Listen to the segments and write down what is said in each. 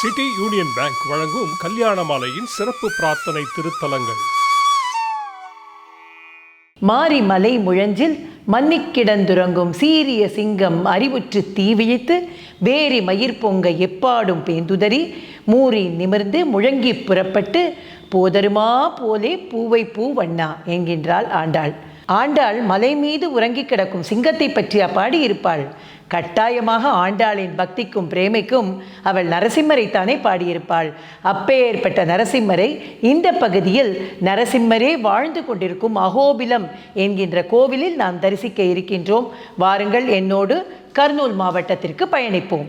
City union bank வழங்கும் கல்யாண மாலையின் சிறப்பு பிரார்த்தனை திருத்தலங்கள். மாரி மலை முழஞ்சில் மன்னிக்கிடந்துறங்கும் சீரிய சிங்கம் அறிவுற்று தீவிழித்து வேரி மயிர் பொங்க எப்பாடும் பேந்துதறி மூறி நிமிர்ந்து முழங்கி புறப்பட்டு போதருமா போலே பூவை பூ வண்ணா என்கின்றாள் ஆண்டாள். ஆண்டாள் மலை மீது உறங்கிக் கிடக்கும் சிங்கத்தை பற்றியா பாடியிருப்பாள் கட்டாயமாக ஆண்டாளின் பக்திக்கும் பிரேமைக்கும் அவள் நரசிம்மரைத்தானே பாடியிருப்பாள். அப்பேற்பட்ட நரசிம்மரை இந்த பகுதியில் நரசிம்மரே வாழ்ந்து கொண்டிருக்கும் அகோபிலம் என்கின்ற கோவிலில் நாம் தரிசிக்க இருக்கின்றோம். வாருங்கள் என்னோடு கர்னூல் மாவட்டத்திற்கு பயணிப்போம்.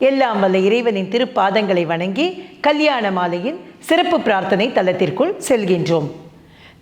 எல்லாம் வல்ல இறைவனின் திருப்பாதங்களை வணங்கி கல்யாண மாலையின் சிறப்பு பிரார்த்தனை தலத்திற்குள் செல்கின்றோம்.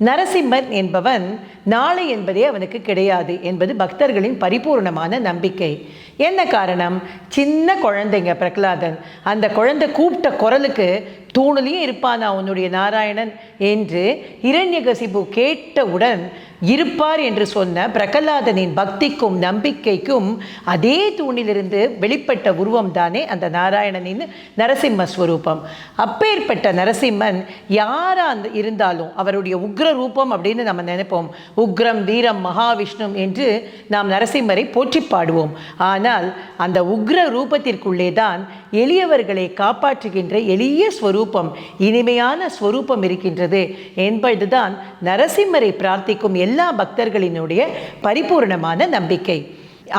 நரசிம்மன் என்பவன் நாளை என்பதே அவனுக்கு கிடையாது என்பது பக்தர்களின் பரிபூர்ணமான நம்பிக்கை. என்ன காரணம்? சின்ன குழந்தைங்க பிரகலாதன். அந்த குழந்தை கூப்பிட்ட குரலுக்கு தூணுலையும் இருப்பானா உன்னுடைய நாராயணன்? என்று இரண்யகசிபு கேட்டவுடன் இருப்பார் என்று சொன்ன பிரகலாதனின் பக்திக்கும் நம்பிக்கைக்கும் அதே தூணிலிருந்து வெளிப்பட்ட உருவம் தானே அந்த நாராயணனின் நரசிம்ம ஸ்வரூபம். அப்பேற்பட்ட நரசிம்மன் யாரா இருந்தாலும் அவருடைய உக்ர ரூபம் அப்படின்னு நம்ம நினைப்போம். உக்ரம் வீரம் மகாவிஷ்ணு என்று நாம் நரசிம்மரை போற்றி பாடுவோம். ஆனால் அந்த உக்ர ரூபத்திற்குள்ளே தான் எளியவர்களை காப்பாற்றுகின்ற எளிய ஸ்வரூபம் இனிமையான ஸ்வரூபம் இருக்கின்றது. என்பதுதான் நரசிம்மரை பிரார்த்திக்கும் எல்லா பக்தர்களினுடைய பரிபூர்ணமான நம்பிக்கை.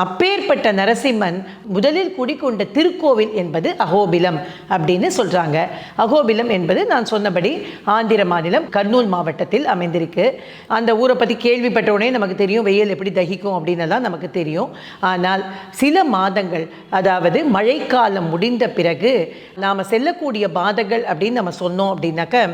அப்பேற்பட்ட நரசிம்மன் முதலில் குடிக்கொண்ட திருக்கோவில் என்பது அகோபிலம் அப்படின்னு சொல்கிறாங்க அகோபிலம் என்பது நான் சொன்னபடி ஆந்திர மாநிலம் கர்னூல் மாவட்டத்தில் அமைந்திருக்கு. அந்த ஊரை பற்றி கேள்விப்பட்ட உடனே நமக்கு தெரியும் வெயில் எப்படி தகிக்கும் அப்படின்னலாம் நமக்கு தெரியும். ஆனால் சில மாதங்கள் அதாவது மழைக்காலம் முடிந்த பிறகு நாம் செல்லக்கூடிய பாதங்கள் அப்படின்னு நம்ம சொன்னோம் அப்படின்னாக்க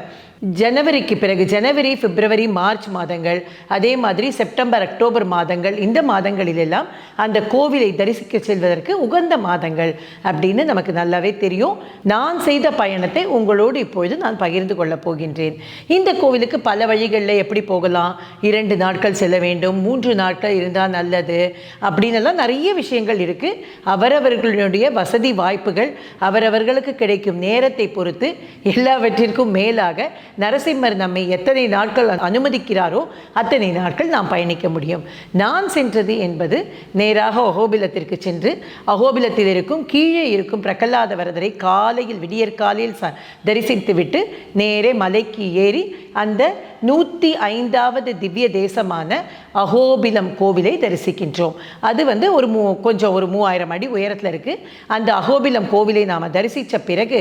ஜனவரிக்கு பிறகு ஜனவரி பிப்ரவரி மார்ச் மாதங்கள் அதே மாதிரி செப்டம்பர் அக்டோபர் மாதங்கள் இந்த மாதங்களிலெல்லாம் அந்த கோவிலை தரிசிக்க செல்வதற்கு உகந்த மாதங்கள் அப்படின்னு நமக்கு நல்லாவே தெரியும். நான் செய்த பயணத்தை உங்களோடு இப்பொழுது நான் பகிர்ந்து கொள்ளப் போகின்றேன். இந்த கோவிலுக்கு பல வழிகளில் எப்படி போகலாம்? இரண்டு நாட்கள் செல்ல வேண்டும் மூன்று நாட்கள் இருந்தால் நல்லது அப்படின்னு நிறைய விஷயங்கள் இருக்குது அவரவர்களுடைய வசதி வாய்ப்புகள் அவரவர்களுக்கு கிடைக்கும் நேரத்தை பொறுத்து எல்லாவற்றிற்கும் மேலாக நரசிம்மர் நம்மை எத்தனை நாட்கள் அனுமதிக்கிறாரோ அத்தனை நாட்கள் நாம் பயணிக்க முடியும். நான் சென்றது என்பது நேராக அகோபிலத்திற்கு சென்று அகோபிலத்தில் இருக்கும் கீழே இருக்கும் பிரகல்லாத வரதரை காலையில் விடியற்காலையில் ச தரிசித்துவிட்டு நேரே மலைக்கு ஏறி அந்த நூற்றி ஐந்தாவது திவ்ய தேசமான அகோபிலம் கோவிலை தரிசிக்கின்றோம். அது வந்து ஒரு மூ கொஞ்சம் ஒரு மூவாயிரம் அடி உயரத்தில் இருக்குது அந்த அகோபிலம் கோவிலை நாம் தரிசித்த பிறகு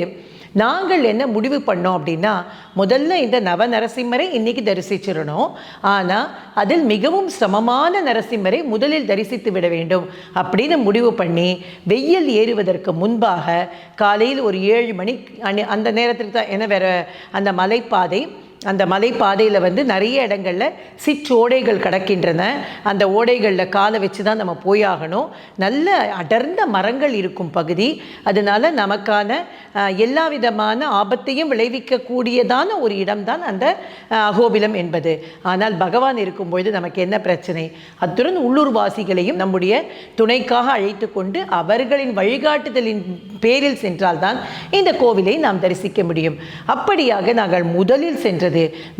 நாங்கள் என்ன முடிவு பண்ணோம் அப்படின்னா முதல்ல இந்த நவ நரசிம்மரை இன்னைக்கு தரிசிச்சிடணும். ஆனால் அதில் மிகவும் சமமான நரசிம்மரை முதலில் தரிசித்து விட வேண்டும் அப்படின்னு முடிவு பண்ணி வெயில் ஏறுவதற்கு முன்பாக காலையில் ஒரு ஏழு மணி அந்த நேரத்துக்கு தான் என்ன வேறு அந்த மலைப்பாதை அந்த மலைப்பாதையில் வந்து நிறைய இடங்களில் சிற்றோடைகள் கிடக்கின்றன. அந்த ஓடைகளில் காலை வச்சு தான் நம்ம போயாகணும். நல்ல அடர்ந்த மரங்கள் இருக்கும் பகுதி. அதனால் நமக்கான எல்லா விதமான ஆபத்தையும் விளைவிக்கக்கூடியதான ஒரு இடம்தான் அந்த அகோபிலம் என்பது. ஆனால் பகவான் இருக்கும்பொழுது நமக்கு என்ன பிரச்சனை? அத்துடன் உள்ளூர்வாசிகளையும் நம்முடைய துணைக்காக அழைத்து கொண்டு அவர்களின் வழிகாட்டுதலின் பேரில் சென்றால்தான் இந்த கோவிலை நாம் தரிசிக்க முடியும். அப்படியாக நாங்கள் முதலில் சென்றது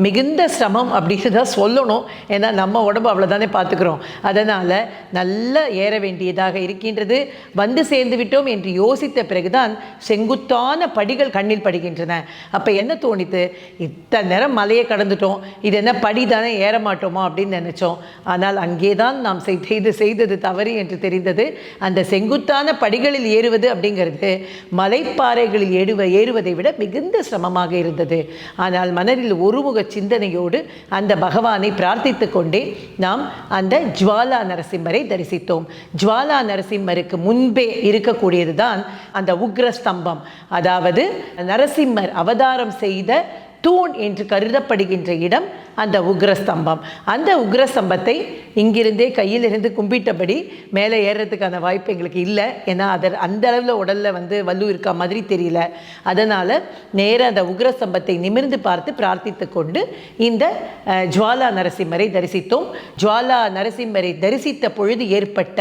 மிகுந்த சிரமம் அப்படின்னு தான் சொல்லணும். ஏன்னா நம்ம உடம்பு அவ்வளோதானே பார்த்துக்கிறோம். அதனால் நல்ல ஏற வேண்டியதாக இருக்கின்றது. வந்து சேர்ந்து விட்டோம் என்று யோசித்த பிறகுதான் செங்குத்தான படிகள் கண்ணில் படுகின்றன. அப்போ என்ன தோணித்து? இத்தனை நேரம் மலையை கடந்துட்டோம். இது என்ன படி தானே ஏற மாட்டோமா? அப்படின்னு நினச்சோம். ஆனால் அங்கே தான் நாம் செய்து செய்தது தவறு என்று தெரிந்தது. அந்த செங்குத்தான படிகளில் ஏறுவது அப்படிங்கிறது மலைப்பாறைகளில் ஏறுவ ஏறுவதை விட மிகுந்த சிரமமாக இருந்தது. ஆனால் மனதில் ஒருமுக சிந்தனையோடு அந்த பகவானை பிரார்த்தித்து கொண்டே நாம் அந்த ஜுவாலா நரசிம்மரை தரிசித்தோம். ஜுவாலா நரசிம்மருக்கு முன்பே இருக்கக்கூடியது தான் அந்த உக்ர ஸ்தம்பம் அதாவது நரசிம்மர் அவதாரம் செய்த தூண் என்று கருதப்படுகின்ற இடம் அந்த உக்ரஸ்தம்பம். அந்த உக்ரஸ்தம்பத்தை இங்கிருந்தே கையிலிருந்து கும்பிட்டபடி மேலே ஏறுறதுக்கான வாய்ப்பு எங்களுக்கு இல்லை. ஏன்னா அதர் அந்த அளவில் உடலில் வந்து வலு இருக்கா மாதிரி தெரியல. அதனால் நேராக அந்த உக்ரஸ்தம்பத்தை நிமிர்ந்து பார்த்து பிரார்த்தித்து கொண்டு இந்த ஜுவாலா நரசிம்மரை தரிசித்தோம். ஜுவாலா நரசிம்மரை தரிசித்த பொழுது ஏற்பட்ட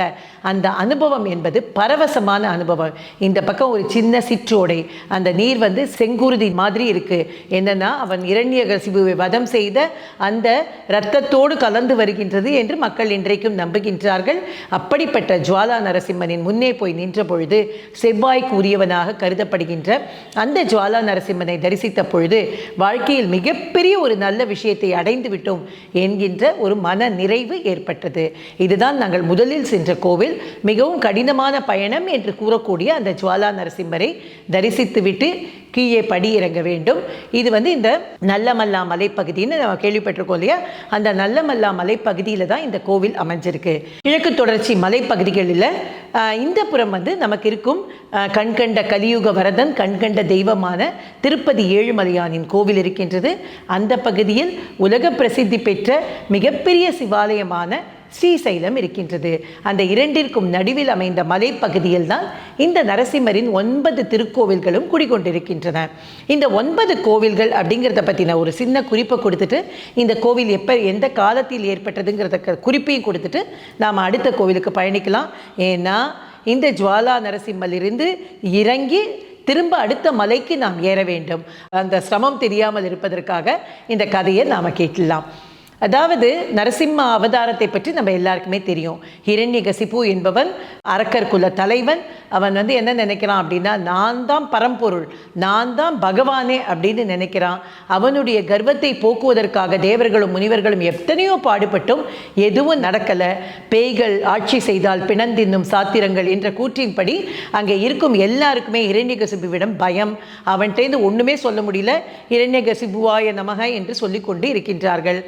அந்த அனுபவம் என்பது பரவசமான அனுபவம். இந்த பக்கம் ஒரு சின்ன சிற்றோடை. அந்த நீர் வந்து செங்குருதி மாதிரி இருக்குது என்னென்னா அவன் இரண்யகசிபுவை வதம் செய்த அந்த இரத்தத்தோடு கலந்து வருகின்றது என்று மக்கள் இன்றைக்கும் நம்புகின்றார்கள். அப்படிப்பட்ட ஜுவாலா நரசிம்மனின் முன்னே போய் நின்ற பொழுது செவ்வாய்க்கு உரியவனாக கருதப்படுகின்ற அந்த ஜுவாலா நரசிம்மனை தரிசித்த பொழுது வாழ்க்கையில் மிகப்பெரிய ஒரு நல்ல விஷயத்தை அடைந்து விட்டோம் என்கின்ற ஒரு மன நிறைவு ஏற்பட்டது. இதுதான் நாங்கள் முதலில் சென்ற கோவில். மிகவும் கடினமான பயணம் என்று கூறக்கூடிய அந்த ஜுவாலா நரசிம்மரை தரிசித்துவிட்டு கீழே படி இறங்க வேண்டும். இது வந்து இந்த நல்லமல்லா மலைப்பகுதின்னு நம்ம கேள்விப்பட்டிருக்கோம் இல்லையா? அந்த நல்லமல்லா மலைப்பகுதியில் தான் இந்த கோவில் அமைஞ்சிருக்கு. கிழக்கு தொடர்ச்சி மலைப்பகுதிகளில் இந்த புறம் வந்து நமக்கு இருக்கும் கண்கண்ட கலியுக வரதன் கண்கண்ட தெய்வமான திருப்பதி ஏழுமலையானின் கோவில் இருக்கின்றது. அந்த பகுதியில் உலக பிரசித்தி பெற்ற மிகப்பெரிய சிவாலயமான ஸ்ரீசைலம் இருக்கின்றது. அந்த இரண்டிற்கும் நடுவில் அமைந்த மலைப்பகுதியில் தான் இந்த நரசிம்மரின் ஒன்பது திருக்கோவில்களும் குடிகொண்டிருக்கின்றன. இந்த ஒன்பது கோவில்கள் அப்படிங்கிறத பற்றின ஒரு சின்ன குறிப்பை கொடுத்துட்டு இந்த கோவில் எப்போ எந்த காலத்தில் ஏற்பட்டதுங்கிறத க- குறிப்பையும் கொடுத்துட்டு நாம் அடுத்த கோவிலுக்கு பயணிக்கலாம். ஏன்னா இந்த ஜுவாலா நரசிம்மலிருந்து இறங்கி திரும்ப அடுத்த மலைக்கு நாம் ஏற வேண்டும். அந்த சிரமம் தெரியாமல் இருப்பதற்காக இந்த கதையை நாம் கேட்கலாம். அதாவது நரசிம்ம அவதாரத்தை பற்றி நம்ம எல்லாருக்குமே தெரியும். ஹிரண்யகசிபு என்பவன் அரக்கர் குல தலைவன். அவன் வந்து என்ன நினைக்கிறான் அப்படின்னா நான் தான் பரம்பொருள் நான் தான் பகவானே அப்படின்னு நினைக்கிறான். அவனுடைய கர்வத்தை போக்குவதற்காக தேவர்களும் முனிவர்களும் எத்தனையோ பாடுபட்டும் எதுவும் நடக்கலை. பேய்கள் ஆட்சி செய்தால் பிணந்தின்னும் சாத்திரங்கள் என்ற கூற்றின்படி அங்கே இருக்கும் எல்லாருக்குமே இரண்யகசிபுவிடம் பயம். அவன்கிட்டேருந்து ஒன்றுமே சொல்ல முடியல. இரண்யகசிபுவாய நமக என்று சொல்லிக்கொண்டு இருக்கின்றார்கள்.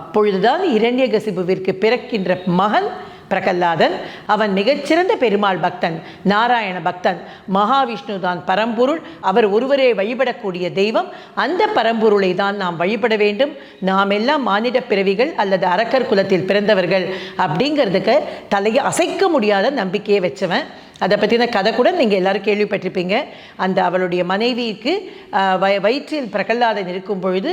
அப்பொழுதுதான் இரண்யகசிபுவிற்கு பிறக்கின்ற மகன் பிரகல்லாதன் அவன் மிகச்சிறந்த பெருமாள் பக்தன் நாராயண பக்தன் மகாவிஷ்ணு தான் பரம்பொருள் அவர் ஒருவரே வழிபடக்கூடிய தெய்வம் அந்த பரம்பொருளை தான் நாம் வழிபட வேண்டும். நாம் எல்லாம் மானிட பிறவிகள் அல்லது அரக்கர் குலத்தில் பிறந்தவர்கள். அப்படிங்கிறதுக்கு தலையை அசைக்க முடியாத நம்பிக்கையை வச்சவன். அதை பற்றின கதை கூட நீங்கள் எல்லாரும் கேள்விப்பட்டிருப்பீங்க. அந்த அவளுடைய மனைவிக்கு வய வயிற்றில் பிரகல்லாதன் இருக்கும் பொழுது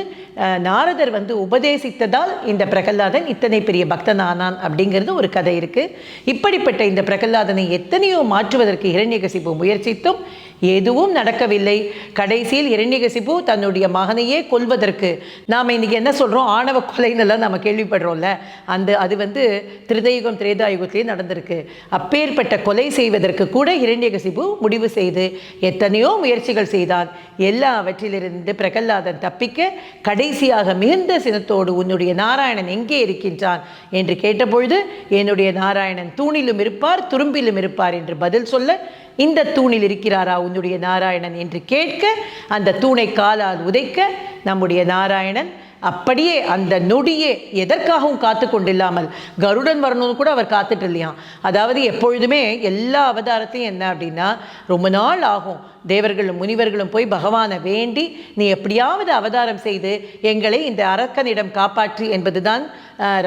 நாரதர் வந்து உபதேசித்ததால் இந்த பிரகல்லாதன் இத்தனை பெரிய பக்தன் ஆனான் அப்படிங்கிறது ஒரு கதை இருக்குது இப்படிப்பட்ட இந்த பிரகல்லாதனை எத்தனையோ மாற்றுவதற்கு இரண்யகசிப்பு முயற்சித்தும் எதுவும் நடக்கவில்லை. கடைசியில் இரண்யகசிபு தன்னுடைய மகனையே கொல்வதற்கு. நாம் இன்றைக்கி என்ன சொல்கிறோம் ஆணவ கொலைன்னெல்லாம் நம்ம கேள்விப்படுறோம்ல. அந்த அது வந்து திருதயுகம் திரேதாயுகத்திலே நடந்திருக்கு. அப்பேற்பட்ட கொலை செய்வதற்கு கூட இரண்யகசிபு முடிவு செய்து எத்தனையோ முயற்சிகள் செய்தான் எல்லாவற்றிலிருந்து பிரகல்லாதன் தப்பிக்க கடைசியாக மிகுந்த சினத்தோடு உன்னுடைய நாராயணன் எங்கே இருக்கின்றான்? என்று கேட்டபொழுது என்னுடைய நாராயணன் தூணிலும் இருப்பார் துரும்பிலும் இருப்பார் என்று பதில் சொல்ல இந்த தூணில் இருக்கிறாரா உன்னுடைய நாராயணன் என்று கேட்க அந்த தூணை காலால் உதைக்க நம்முடைய நாராயணன் அப்படியே அந்த நொடியே எதற்காகவும் காத்து கொண்டில்லாமல் கருடன் வரணும்னு கூட அவர் காத்துட்டு இல்லையாம் அதாவது எப்பொழுதுமே எல்லா அவதாரத்தையும் என்ன அப்படின்னா ரொம்ப நாள் ஆகும். தேவர்களும் முனிவர்களும் போய் பகவானை வேண்டி நீ எப்படியாவது அவதாரம் செய்து எங்களை இந்த அரக்கனிடம் காப்பாற்று என்பதுதான்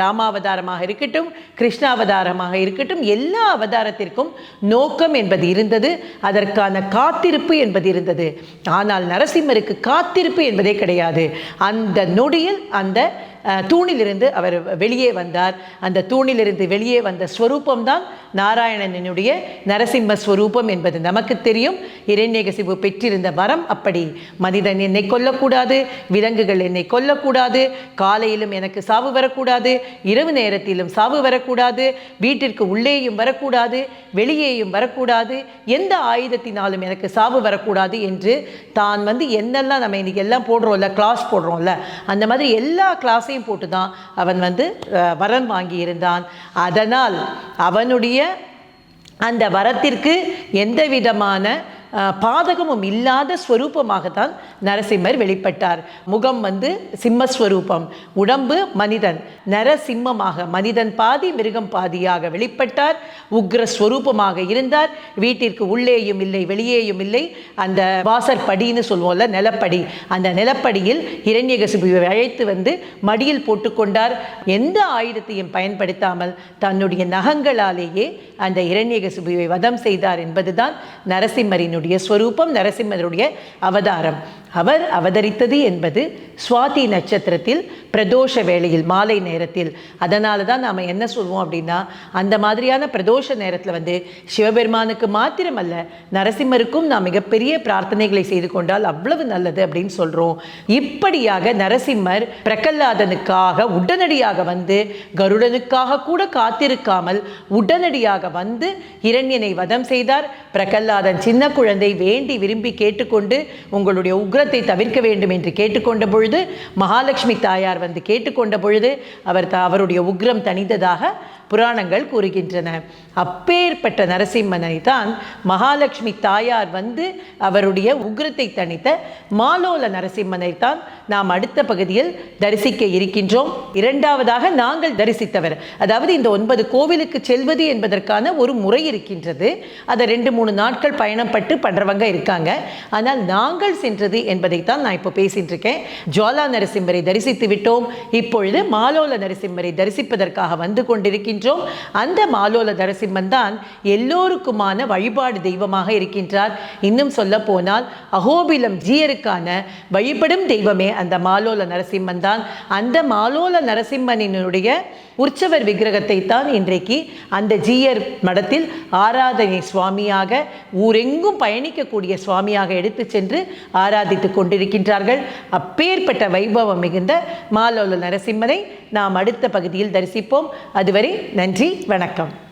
ராமாவதாரமாக இருக்கட்டும் கிருஷ்ணாவதாரமாக இருக்கட்டும் எல்லா அவதாரத்திற்கும் நோக்கம் என்பது இருந்தது அதற்கான காத்திருப்பு என்பது இருந்தது. ஆனால் நரசிம்மருக்கு காத்திருப்பு என்பதே கிடையாது. அந்த நொடி நொடியில் அந்த தூணிலிருந்து அவர் வெளியே வந்தார். அந்த தூணிலிருந்து வெளியே வந்த ஸ்வரூபம்தான் நாராயணனுடைய நரசிம்ம ஸ்வரூபம் என்பது நமக்கு தெரியும். இரண்யகசிபு பெற்றிருந்த வரம் அப்படி. மனிதன் என்னை கொல்லக்கூடாது விலங்குகள் என்னை கொல்லக்கூடாது காலையிலும் எனக்கு சாவு வரக்கூடாது இரவு நேரத்திலும் சாவு வரக்கூடாது வீட்டிற்கு உள்ளேயும் வரக்கூடாது வெளியேயும் வரக்கூடாது எந்த ஆயுதத்தினாலும் எனக்கு சாவு வரக்கூடாது என்று தான் வந்து என்னெல்லாம் நம்ம இன்னைக்கு எல்லாம் போடுறோம்ல கிளாஸ் போடுறோம்ல அந்த மாதிரி எல்லா காசையும் போட்டு தான் அவன் வந்து வரன் வாங்கியிருந்தான். அதனால் அவனுடைய அந்த வரத்திற்கு எந்த விதமான பாதகமும் இல்லாத ஸ்வரூபமாக தான் நரசிம்மர் வெளிப்பட்டார். முகம் வந்து சிம்மஸ்வரூபம் உடம்பு மனிதன். நரசிம்மமாக மனிதன் பாதி மிருகம் பாதியாக வெளிப்பட்டார். உக்ர ஸ்வரூபமாக இருந்தார். வீட்டிற்கு உள்ளேயும் இல்லை வெளியேயும் இல்லை. அந்த வாசற்படின்னு சொல்லுவோம்ல நிலப்படி. அந்த நிலப்படியில் இரண்யகசிபுவை அழைத்து வந்து மடியில் போட்டுக்கொண்டார். எந்த ஆயுதத்தையும் பயன்படுத்தாமல் தன்னுடைய நகங்களாலேயே அந்த இரண்யகசிபுவை வதம் செய்தார் என்பதுதான் நரசிம்மரினுடைய ஸ்வரூபம் நரசிம்மருடைய அவதாரம். அவர் அவதரித்தது என்பது சுவாதி நட்சத்திரத்தில் பிரதோஷ வேளையில் மாலை நேரத்தில். அதனால தான் நாம் என்ன சொல்வோம் அப்படின்னா அந்த மாதிரியான பிரதோஷ நேரத்தில் வந்து சிவபெருமானுக்கு மாத்திரமல்ல நரசிம்மருக்கும் நாம் மிகப்பெரிய பிரார்த்தனைகளை செய்து கொண்டால் அவ்வளவு நல்லது அப்படின்னு சொல்கிறோம் இப்படியாக நரசிம்மர் பிரகல்லாதனுக்காக உடனடியாக வந்து கருடனுக்காக கூட காத்திருக்காமல் உடனடியாக வந்து இரண்யனை வதம் செய்தார். பிரகல்லாதன் சின்ன குழந்தை வேண்டி விரும்பி கேட்டுக்கொண்டு உங்களுடைய உக்ரத்தை தவிர்க்க வேண்டும் என்று கேட்டுக்கொண்ட பொழுது மகாலட்சுமி தாயார் வந்து கேட்டுக்கொண்ட பொழுது அவர் அவருடைய உக்ரம் தனித்ததாக புராணங்கள் கூறுகின்றன. அப்பேற்பட்ட நரசிம்மனை தான் மகாலட்சுமி தாயார் வந்து அவருடைய உக்ரத்தை தணித்த மாலோல நரசிம்மனை தான் நாம் அடுத்த பகுதியில் தரிசிக்க இருக்கின்றோம். இரண்டாவதாக நாங்கள் தரிசித்தவர். அதாவது இந்த ஒன்பது கோவிலுக்கு செல்வது என்பதற்கான ஒரு முறை இருக்கின்றது. அதை ரெண்டு மூணு நாட்கள் பயணம் பட்டு இருக்காங்க. ஆனால் நாங்கள் சென்றது என்பதைத்தான் நான் இப்போ பேசிட்டு இருக்கேன் ஜுவாலா நரசிம்மரை தரிசித்து விட்டோம். இப்பொழுது மாலோல நரசிம்மரை தரிசிப்பதற்காக வந்து கொண்டிருக்கின்ற இருக்கின்றோம். அந்த மாலோல நரசிம்மன் தான் எல்லோருக்குமான வழிபாடு தெய்வமாக இருக்கின்றார். இன்னும் சொல்ல போனால் அகோபிலம் ஜீயருக்கான வழிபடும் தெய்வமே அந்த மாலோல நரசிம்மன் தான் அந்த மாலோல நரசிம்மனினுடைய உற்சவர் விக்கிரகத்தை தான் இன்றைக்கு அந்த ஜீயர் மடத்தில் ஆராதனை சுவாமியாக ஊரெங்கும் பயணிக்கக்கூடிய சுவாமியாக எடுத்து சென்று ஆராதித்து கொண்டிருக்கின்றார்கள். அப்பேற்பட்ட வைபவம் மிகுந்த மாலோல நரசிம்மனை நாம் அடுத்த பகுதியில் தரிசிப்போம். அதுவரை நன்றி வணக்கம்.